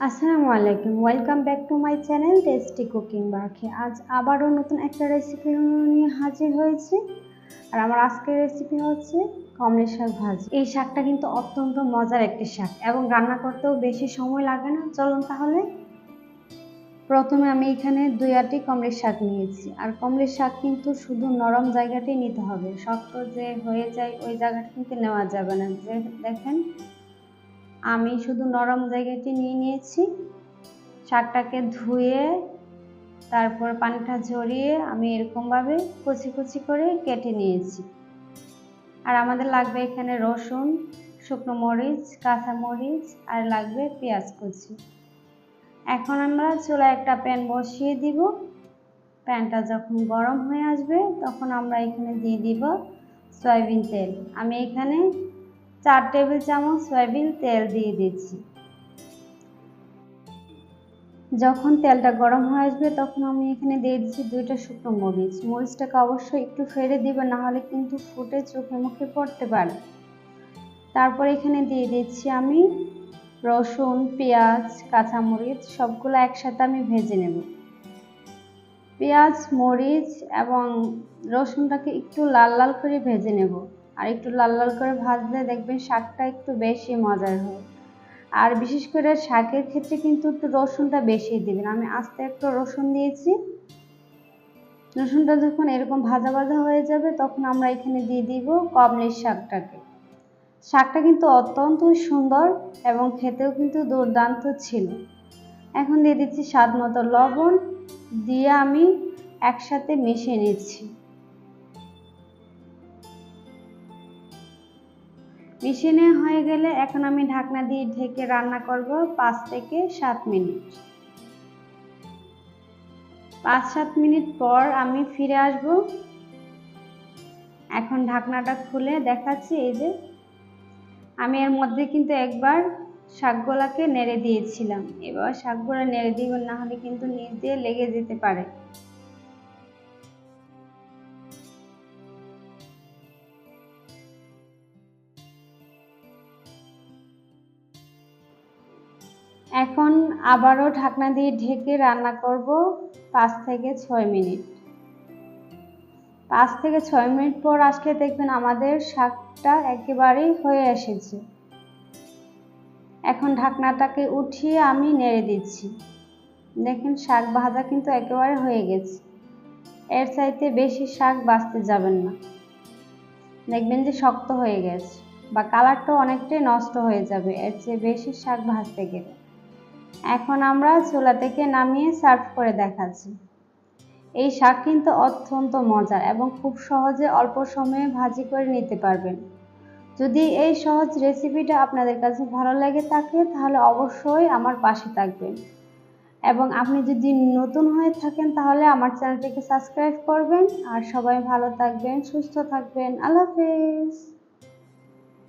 আসসালামু আলাইকুম। Welcome back to my channel tasty cooking বাখে আজ আবারও নতুন একটা রেসিপি নিয়ে হাজির হয়েছি। আর আমার আজকের রেসিপি হচ্ছে কমলের শাক ভাজি। এই শাকটা কিন্তু অত্যন্ত মজার একটি শাক এবং রান্না করতেও বেশি সময় লাগে না। চলুন তাহলে। প্রথমে আমি এখানে দুই আটি কমলের শাক নিয়েছি। আর কমলের শাক কিন্তু শুধু নরম জায়গাতেই নিতে হবে। শক্ত যে হয়ে যায়, ওই জায়গাটা কিন্তু নেওয়া যাবে না। যে দেখেন আমি শুধু নরম জায়গাটি নিয়ে নিয়েছি। শাকটাকে ধুয়ে, তারপর পানিটা ঝরিয়ে আমি এরকমভাবে কুচি কুচি করে কেটে নিয়েছি। আর আমাদের লাগবে এখানে রসুন, শুকনো মরিচ, কাঁচা মরিচ, আর লাগবে পেঁয়াজ কুচি। এখন আমরা চুলায় একটা প্যান বসিয়ে দিব। প্যানটা যখন গরম হয়ে আসবে, তখন আমরা এখানে দিয়ে দিব সয়াবিন তেল। আমি এখানে চার টেবিল চামচ সয়াবিন তেল দিয়ে দিচ্ছি। যখন তেলটা গরম হয়ে আসবে তখন আমি এখানে দিয়ে দিচ্ছি দুইটা শুকনো মরিচ। মরিচটাকে অবশ্যই একটু ফেলে দিবে, না হলে কিন্তু ফুটে চোখে মুখে পড়তে পারে। তারপর এখানে দিয়ে দিচ্ছি আমি রসুন, পেঁয়াজ, কাঁচামরিচ, সবগুলো একসাথে আমি ভেজে নেব। পেঁয়াজ, মরিচ এবং রসুনটাকে একটু লাল লাল করে ভেজে নেব। আর একটু লাল লাল করে ভাজলে দেখবেন শাকটা একটু বেশি মজার হয়। আর বিশেষ করে শাকের ক্ষেত্রে কিন্তু একটু রসুনটা বেশি দিবেন। আমি আস্তে একটু রসুন দিয়েছি। রসুনটা যখন এরকম ভাজা ভাজা হয়ে যাবে, তখন আমরা এখানে দিয়ে দিব কমলের শাকটাকে। শাকটা কিন্তু অত্যন্ত সুন্দর এবং খেতেও কিন্তু দুর্দান্ত ছিল। এখন দিয়ে দিচ্ছি স্বাদ মতো লবণ। দিয়ে আমি একসাথে মিশিয়ে নিচ্ছি। মিশিয়ে হয়ে গেলে এখন আমি ঢাকনা দিয়ে ঢেকে রান্না করব পাঁচ থেকে সাত মিনিট। পাঁচ সাত মিনিট পর আমি ফিরে আসব। এখন ঢাকনাটা খুলে দেখাচ্ছি এই যে। আমি এর মধ্যে কিন্তু একবার শাকগোলাকে নেড়ে দিয়েছিলাম। এবার শাকগোলা নেড়ে দিব না হলে কিন্তু নিচ দিয়ে লেগে যেতে পারে। এখন আবারও ঢাকনা দিয়ে ঢেকে রান্না করব পাঁচ থেকে ছয় মিনিট। পাঁচ থেকে ছয় মিনিট পর আসলে দেখবেন আমাদের শাকটা একেবারেই হয়ে এসেছে। এখন ঢাকনাটাকে উঠিয়ে আমি নেড়ে দিচ্ছি। দেখেন শাক ভাজা কিন্তু একেবারে হয়ে গেছে। এর চাইতে বেশি শাক বাঁচতে যাবেন না। দেখবেন যে শক্ত হয়ে গেছে বা কালারটাও অনেকটাই নষ্ট হয়ে যাবে। এর চেয়ে বেশি শাক ভাজতে গেলে। এখন আমরা চুলা থেকে নামিয়ে সার্ভ করে দেখাচ্ছি। এই শাক কিন্তু অত্যন্ত মজার এবং খুব সহজে অল্প সময়ে ভাজি করে নিতে পারবেন। যদি এই সহজ রেসিপিটা আপনাদের কাছে ভালো লাগে থাকে, তাহলে অবশ্যই আমার পাশে থাকবেন। এবং আপনি যদি নতুন হয়ে থাকেন, তাহলে আমার চ্যানেলটিকে সাবস্ক্রাইব করবেন। আর সবাই ভালো থাকবেন, সুস্থ থাকবেন। আল্লাহ হাফেজ।